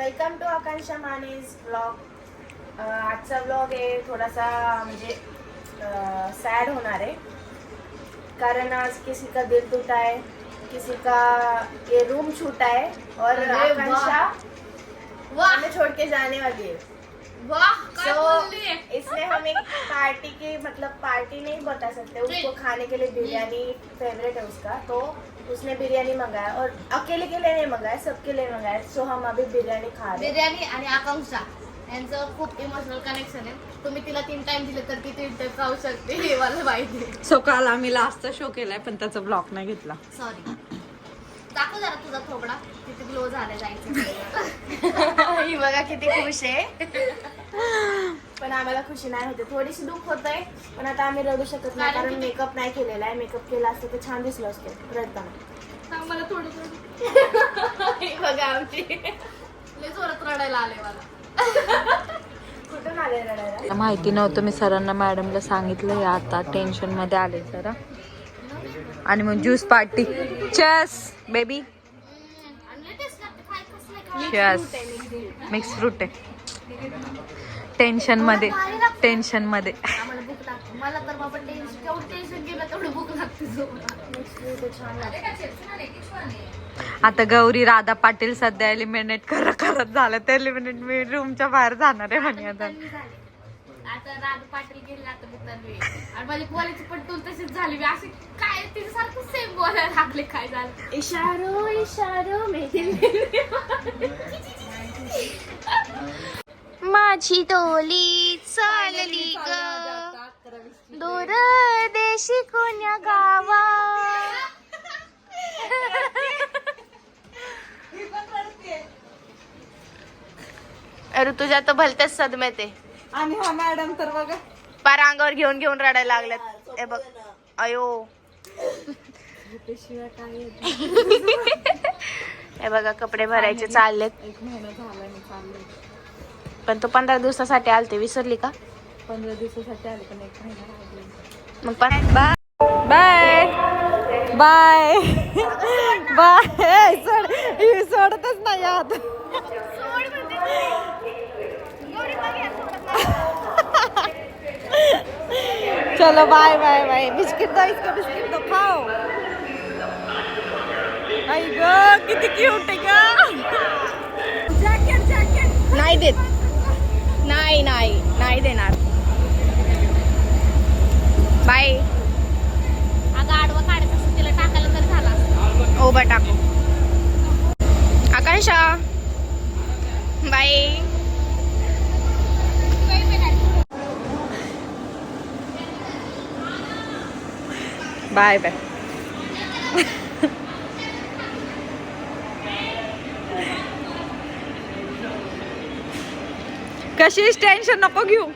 Welcome to Akanksha Mane's blog. आजचा blog आहे थोडासा म्हणजे सैड होणार है कारण आज किसी का दिल टूटा है किसी का ये रूम छूटा है और आकांक्षा वाह! छोड़ के जाने वाली है। वाह! So, इसलिए हम पार्टी की मतलब पार्टी नहीं बता सकते। उसको खाने के लिए बिरयानी फेवरेट है उसका। तो उसने बिरयानी मंगाया और अकेले के लिए नहीं मंगाया सबके लिए मंगाया। सो हम अभी बिरयानी खा रहे हैं। बिर्याणी आणि आकांक्षा यांचं खूप इमोशनल कनेक्शन आहे. तुम्ही तिला तीन टाइम दिले तर ती तीन टाइम खाऊ शकते हे मला माहिती सो काल आम्ही लास्टचा शो केलाय पण त्याचा ब्लॉक नाही घेतला. सॉरी दाखव जरा तुझा थोबडा किती ग्लो झाला जायचं. ही बघा किती खुश आहे. पण आम्हाला खुशी नाही होते. थोडीशी दुःख होत आहे पण आता आम्ही रडू शकत नाही कारण मेकअप नाही केलेला आहे. मेकअप केला असतं तर छान दिसलं असतं रडताना. मला थोडं थोडं ही बघा आमची. लय जोरात रडायला आले मला. कुठून आले रडायला? माहिती नव्हतं मी सरांना मॅडमला सांगितलं आता टेन्शनमध्ये आले जरा. आणि मग ज्यूस पार्टी चस बेबी? चस मिक्स फ्रूट आहे. टेन्शनमध्ये टेन्शनमध्ये आम्हाला भूक लागते. मला तर बाबा टेन्शन तेवढं टेन्शन गेलं तेवढं भूक लागते झोपायला. छान लागतं आता गौरी राधा पाटील सध्या एलिमिनेट करत करत झालं. ते एलिमिनेट मी रूमच्या बाहेर जाणार आहे म्हणे आता. राज पाटील गेले आता मी तन्वी. आणि माझी तशीच झाली. मी काय तिथे सारखं सेम बोलायला लागले. काय झालं? इशारो इशारो माझी डोली चालली ग. दूर देशी कोण्या गावा अरे तुझ्या तर भलतेच सदम्यात आहे. आणि हा मॅडम तर बघा. पार अंगावर घेऊन घेऊन रडायला लागल्यात. हे बघ. अयो. हे बघा कपडे भरायचे चाललेत. एक महिना झाला पण तू पंधरा दिवसासाठी आलते विसरली का? पंधरा दिवसासाठी आले पण एक महिना मग पण बाय. बाय. बाय. सोड. ही सोडतच नाही आत. चलो बाय बाय बाय. बिस्किट दो इसको बिस्किट दो खाओ. आई ग किती क्यूट आहे ग. जॅकेट जॅकेट नाही देत. नाही नाही नाही देणार. बाय. अगं आडवा काढायचं असं तिला टाकायला तर झाला. ओबा टाकू. आकांक्षा. बाय. Bye bye. कशीच टेन्शन नको घेऊ.